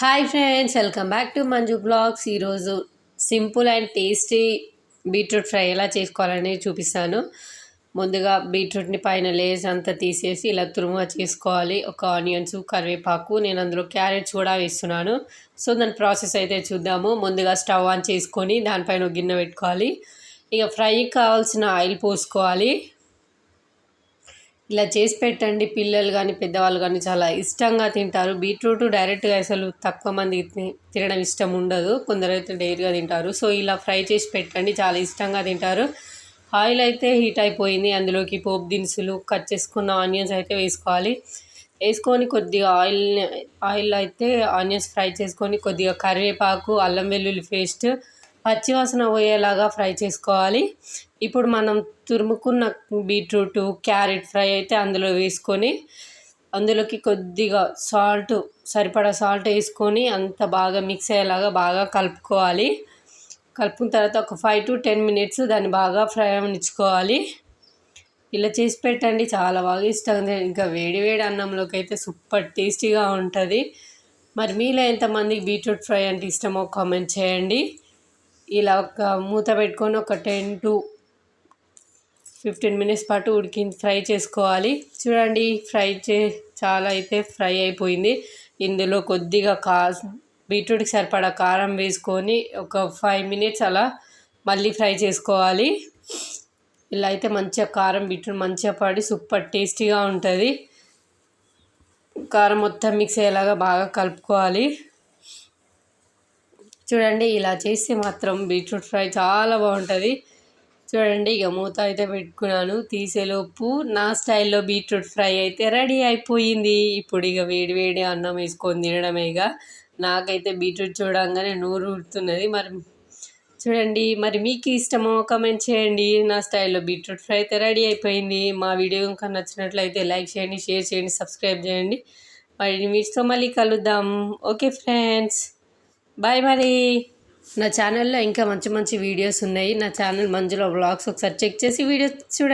Hi friends welcome back to Manju blogs. ఈరోజు simple and tasty beetroot fry ఎలా చేసుకోవాలని చూపిస్తాను. ముందుగా బీట్రూట్ని పైన లేస్ అంతా తీసేసి ఇలా తురుముగా చేసుకోవాలి. ఒక ఆనియన్స్ కరివేపాకు నేను అందులో క్యారెట్స్ కూడా వేస్తున్నాను. సో దాని ప్రాసెస్ అయితే చూద్దాము. ముందుగా స్టవ్ ఆన్ చేసుకొని దానిపైన గిన్నె పెట్టుకోవాలి. ఇక ఫ్రైకి కావాల్సిన ఆయిల్ పోసుకోవాలి. ఇలా చేసి పెట్టండి పిల్లలు కానీ పెద్దవాళ్ళు కానీ చాలా ఇష్టంగా తింటారు. బీట్రూట్ డైరెక్ట్గా అసలు తక్కువ మంది తినడం ఇష్టం ఉండదు. కొందరైతే డైరీగా తింటారు. సో ఇలా ఫ్రై చేసి పెట్టండి. చాలా ఇష్టంగా తింటారు. ఆయిల్ అయితే హీట్ అయిపోయింది. అందులోకి పోపు దినుసులు కట్ చేసుకున్న ఆనియన్స్ అయితే వేసుకోవాలి. వేసుకొని కొద్దిగా ఆయిల్ ఆయిల్ అయితే ఆనియన్స్ ఫ్రై చేసుకొని కొద్దిగా కరివేపాకు అల్లం వెల్లుల్లి పేస్ట్ పచ్చివాసన పోయేలాగా ఫ్రై చేసుకోవాలి. ఇప్పుడు మనం తురుముకున్న బీట్రూట్ క్యారెట్ ఫ్రై అయితే అందులో వేసుకొని అందులోకి కొద్దిగా సాల్ట్ సరిపడా సాల్ట్ వేసుకొని అంత బాగా మిక్స్ అయ్యేలాగా బాగా కలుపుకోవాలి. కలుపుకున్న తర్వాత ఒక ఫైవ్ టు టెన్ మినిట్స్ దాన్ని బాగా ఫ్రై అవ్వనిచ్చుకోవాలి ఇలా చేసి పెట్టండి చాలా బాగా ఇష్టం ఇంకా వేడి వేడి అన్నంలోకి అయితే సూపర్ టేస్టీగా ఉంటుంది. మరి మీలో ఎంతమందికి బీట్రూట్ ఫ్రై అంటే ఇష్టమో కామెంట్ చేయండి. ఇలా ఒక మూత పెట్టుకొని ఒక టెన్ టు ఫిఫ్టీన్ మినిట్స్ పాటు ఉడికి ఫ్రై చేసుకోవాలి. చూడండి ఫ్రై చే చాలా అయితే ఫ్రై అయిపోయింది. ఇందులో కొద్దిగా కా బీట్రూట్కి సరిపడా కారం వేసుకొని ఒక ఫైవ్ మినిట్స్ అలా మళ్ళీ ఫ్రై చేసుకోవాలి. ఇలా అయితే మంచిగా కారం బీట్రూట్ మంచిగా పడి సూపర్ టేస్టీగా ఉంటుంది. కారం మొత్తం మిక్స్ అయ్యేలాగా బాగా కలుపుకోవాలి. చూడండి ఇలా చేస్తే మాత్రం బీట్రూట్ ఫ్రై చాలా బాగుంటుంది. చూడండి ఇక మూత అయితే పెట్టుకున్నాను. తీసేలోపు నా స్టైల్లో బీట్రూట్ ఫ్రై అయితే రెడీ అయిపోయింది. ఇప్పుడు ఇక వేడి వేడి అన్నం వేసుకొని తినడమే ఇక. నాకైతే బీట్రూట్ చూడంగానే నూరు ఉడుతున్నది మరి చూడండి మరి మీకు ఇష్టమో కమెంట్ చేయండి. నా స్టైల్లో బీట్రూట్ ఫ్రై అయితే రెడీ అయిపోయింది. మా వీడియో ఇంకా నచ్చినట్లయితే లైక్ చేయండి షేర్ చేయండి సబ్స్క్రైబ్ చేయండి. మరి మీతో మళ్ళీ కలుద్దాం. Okay friends. బాయ్ మరి. నా ఛానల్లో ఇంకా మంచి మంచి వీడియోస్ ఉన్నాయి. నా ఛానల్ మంజులో బ్లాగ్స్ ఒకసారి చెక్ చేసి వీడియోస్ చూడండి.